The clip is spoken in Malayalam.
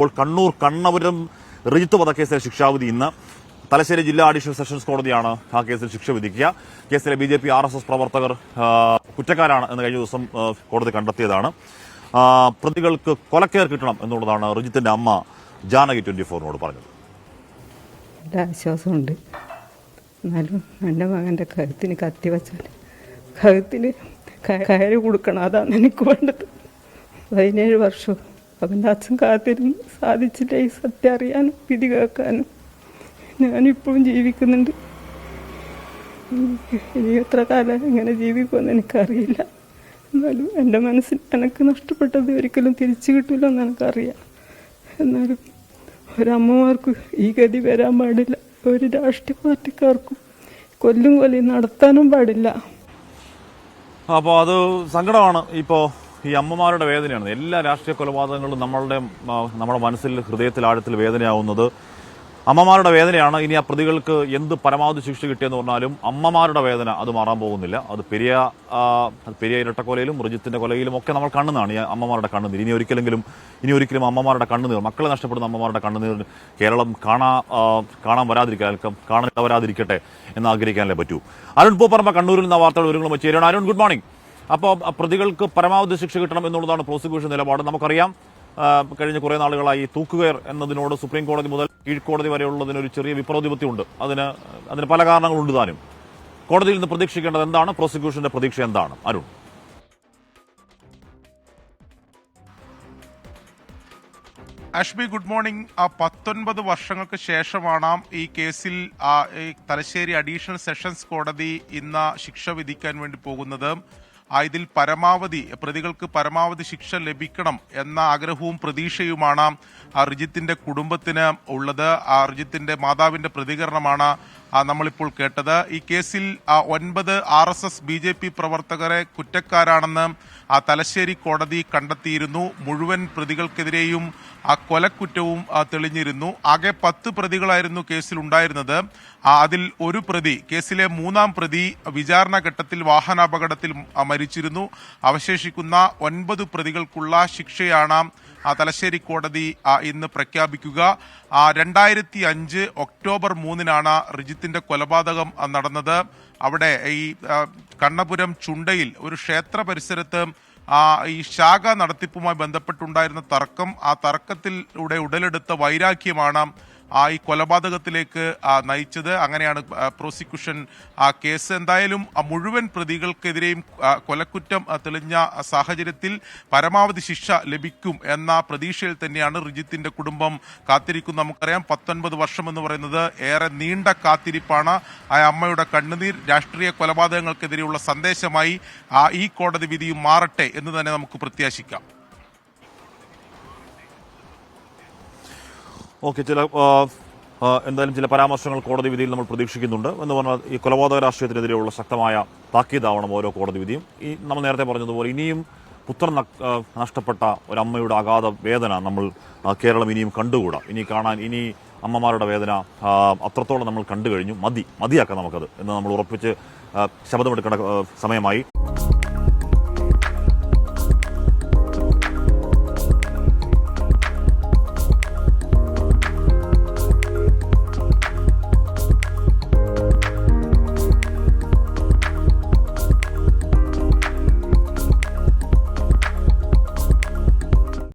ഇപ്പോൾ കണ്ണൂർ കണ്ണപുരം റിജിത്ത് വധക്കേസിലെ ശിക്ഷാവിധി ഇന്ന്. തലശ്ശേരി ജില്ലാ അഡീഷണൽ സെഷൻസ് കോടതിയാണ് ആ കേസിൽ ശിക്ഷ വിധിക്കുക. കേസിലെ B J P R S S പ്രവർത്തകർ കുറ്റക്കാരാണ് എന്ന് കഴിഞ്ഞ ദിവസം കോടതി കണ്ടെത്തിയതാണ്. പ്രതികൾക്ക് കൊലക്കേർ കിട്ടണം എന്നുള്ളതാണ് റിജിത്തിന്റെ അമ്മ ജാനകി ട്വന്റി ഫോറിനോട് പറഞ്ഞത് ആശ്വാസമുണ്ട്. എന്നാലും എന്റെ മകന്റെ കഴുത്തിന് കത്തി കഴുത്തിന് കയറ് കൊടുക്കണം. അതാണ് എനിക്ക് വേണ്ടത്. പതിനേഴ് വർഷം അവന്റെ അച്ഛൻ കാത്തിരുന്ന് സാധിച്ചില്ല ഈ സത്യം അറിയാനും വിധി കേൾക്കാനും. ഞാനിപ്പോഴും ജീവിക്കുന്നുണ്ട്. ഇനി എത്ര കാലം എങ്ങനെ ജീവിക്കുമെന്ന് എനിക്കറിയില്ല. എന്നാലും എന്റെ മനസ്സിൽ എനിക്ക് നഷ്ടപ്പെട്ടത് ഒരിക്കലും തിരിച്ചു കിട്ടില്ലെന്ന് എനിക്കറിയാം. എന്നാലും ഒരമ്മമാർക്ക് ഈ ഗതി വരാൻ പാടില്ല. ഒരു രാഷ്ട്രീയ പാർട്ടിക്കാർക്കും കൊല്ലും കൊല്ലി നടത്താനും പാടില്ല. അപ്പോൾ അത് സങ്കടമാണ് ഇപ്പോൾ ഈ അമ്മമാരുടെ വേദനയാണ്. എല്ലാ രാഷ്ട്രീയ കൊലപാതകങ്ങളും നമ്മളുടെ നമ്മുടെ മനസ്സിൽ ഹൃദയത്തിൽ ആഴത്തിൽ വേദനയാവുന്നത് അമ്മമാരുടെ വേദനയാണ്. ഇനി ആ പ്രതികൾക്ക് എന്ത് പരമാവധി ശിക്ഷ കിട്ടിയെന്ന് പറഞ്ഞാലും അമ്മമാരുടെ വേദന അത് മാറാൻ പോകുന്നില്ല. അത് പെരിയ പെരിയ ഇരട്ടക്കൊലയിലും റിജിത്തിന്റെ കൊലയിലും ഒക്കെ നമ്മൾ കാണുന്നതാണ് ഈ അമ്മമാരുടെ കണ്ണുനീർ ഇനി ഒരിക്കലെങ്കിലും ഇനി ഒരിക്കലും അമ്മമാരുടെ കണ്ണുനീർ മക്കളെ നഷ്ടപ്പെടുന്ന അമ്മമാരുടെ കണ്ണുനീർ കേരളം കാണാ കാണാൻ വരാതിരിക്കാൻ കാണാൻ വരാതിരിക്കട്ടെ എന്ന് ആഗ്രഹിക്കാനല്ലേ പറ്റൂ. അരുൺ പൂപ്പറമ്പ കണ്ണൂരിൽ നിന്ന് വാർത്തകൾ വിവരങ്ങളും വെച്ച് അരുൺ ഗുഡ് മോർണിംഗ് അപ്പോൾ പ്രതികൾക്ക് പരമാവധി ശിക്ഷ കിട്ടണം എന്നുള്ളതാണ് പ്രോസിക്യൂഷൻ നിലപാട്. നമുക്കറിയാം കഴിഞ്ഞ കുറേ നാളുകളായി തൂക്കുകയർ എന്നതിനോട് സുപ്രീം കോടതി മുതൽ കീഴ്ക്കോടതി വരെയുള്ളതിന് ഒരു ചെറിയ വിപ്രോധിപത്യമുണ്ട് അതിന് അതിന് പല കാരണങ്ങളുണ്ട് താനും. കോടതിയിൽ നിന്ന് പ്രതീക്ഷിക്കേണ്ടത് എന്താണ്? പ്രോസിക്യൂഷന്റെ പ്രതീക്ഷ എന്താണ്? അരുൺ. Ashbi good morning. ആ പത്തൊൻപത് വർഷങ്ങൾക്ക് ശേഷമാണ് ഈ കേസിൽ തലശ്ശേരി അഡീഷണൽ സെഷൻസ് കോടതി ഇന്ന് ശിക്ഷ വിധിക്കാൻ വേണ്ടി പോകുന്നത്. ഇതിൽ പരമാവധി പ്രതികൾക്ക് പരമാവധി ശിക്ഷ ലഭിക്കണം എന്ന ആഗ്രഹവും പ്രതീക്ഷയുമാണ് അർജിത്തിന്റെ കുടുംബത്തിന് ഉള്ളത്. അർജിത്തിന്റെ മാതാവിന്റെ പ്രതികരണമാണ് നമ്മളിപ്പോൾ കേട്ടത് ഈ കേസിൽ ഒൻപത് R S S B J P പ്രവർത്തകരെ കുറ്റക്കാരാണെന്ന് ആ തലശ്ശേരി കോടതി കണ്ടെത്തിയിരുന്നു. മുഴുവൻ പ്രതികൾക്കെതിരെയും ആ കൊലക്കുറ്റവും തെളിഞ്ഞിരുന്നു. ആകെ പത്ത് പ്രതികളായിരുന്നു കേസിൽ ഉണ്ടായിരുന്നത്. അതിൽ ഒരു പ്രതി കേസിലെ മൂന്നാം പ്രതി വിചാരണ ഘട്ടത്തിൽ വാഹനാപകടത്തിൽ മരിച്ചിരുന്നു. അവശേഷിക്കുന്ന ഒൻപത് പ്രതികൾക്കുള്ള ശിക്ഷയാണ് തലശ്ശേരി കോടതി ഇന്ന് പ്രഖ്യാപിക്കുക. രണ്ടായിരത്തി അഞ്ച് ഒക്ടോബർ മൂന്നിനാണ് റിജിത്തിന്റെ കൊലപാതകം നടന്നത്. അവിടെ ഈ കണ്ണപുരം ചുണ്ടയിൽ ഒരു ക്ഷേത്ര പരിസരത്ത് ഈ ശാഖ നടത്തിപ്പുമായി ബന്ധപ്പെട്ടുണ്ടായിരുന്ന തർക്കം ആ തർക്കത്തിലൂടെ ഉടലെടുത്ത വൈരാഗ്യമാണ് ആ ഈ കൊലപാതകത്തിലേക്ക് നയിച്ചത്. അങ്ങനെയാണ് പ്രോസിക്യൂഷൻ ആ കേസ് എന്തായാലും മുഴുവൻ പ്രതികൾക്കെതിരെയും കൊലക്കുറ്റം തെളിഞ്ഞ സാഹചര്യത്തിൽ പരമാവധി ശിക്ഷ ലഭിക്കും എന്ന പ്രതീക്ഷയിൽ തന്നെയാണ് റിജിത്തിന്റെ കുടുംബം കാത്തിരിക്കുന്നത്. നമുക്കറിയാം പത്തൊൻപത് വർഷം എന്ന് പറയുന്നത് ഏറെ നീണ്ട കാത്തിരിപ്പാണ്. ആ അമ്മയുടെ കണ്ണുനീർ രാഷ്ട്രീയ കൊലപാതകങ്ങൾക്കെതിരെയുള്ള സന്ദേശമായി ആ ഈ കോടതി വിധിയും മാറട്ടെ എന്ന് തന്നെ നമുക്ക് പ്രത്യാശിക്കാം. ഓക്കെ ചില എന്തായാലും ചില പരാമർശങ്ങൾ കോടതി വിധിയിൽ നമ്മൾ പ്രതീക്ഷിക്കുന്നുണ്ട്. എന്ന് പറഞ്ഞാൽ ഈ കൊലപാതക രാഷ്ട്രീയത്തിനെതിരെയുള്ള ശക്തമായ താക്കീതാവണം ഓരോ കോടതി വിധിയും. ഈ നമ്മൾ നേരത്തെ പറഞ്ഞതുപോലെ ഇനിയും പുത്രൻ നഷ്ടപ്പെട്ട ഒരു അമ്മയുടെ അഗാധ വേദന നമ്മൾ കേരളം ഇനിയും കണ്ടുകൂടാ. ഇനി കാണാൻ ഇനി അമ്മമാരുടെ വേദന അത്രത്തോളം നമ്മൾ കണ്ടു കഴിഞ്ഞു. മതി മതിയാക്കാം നമുക്കത് എന്ന് നമ്മൾ ഉറപ്പിച്ച് ശബ്ദമെടുക്കേണ്ട സമയമായി.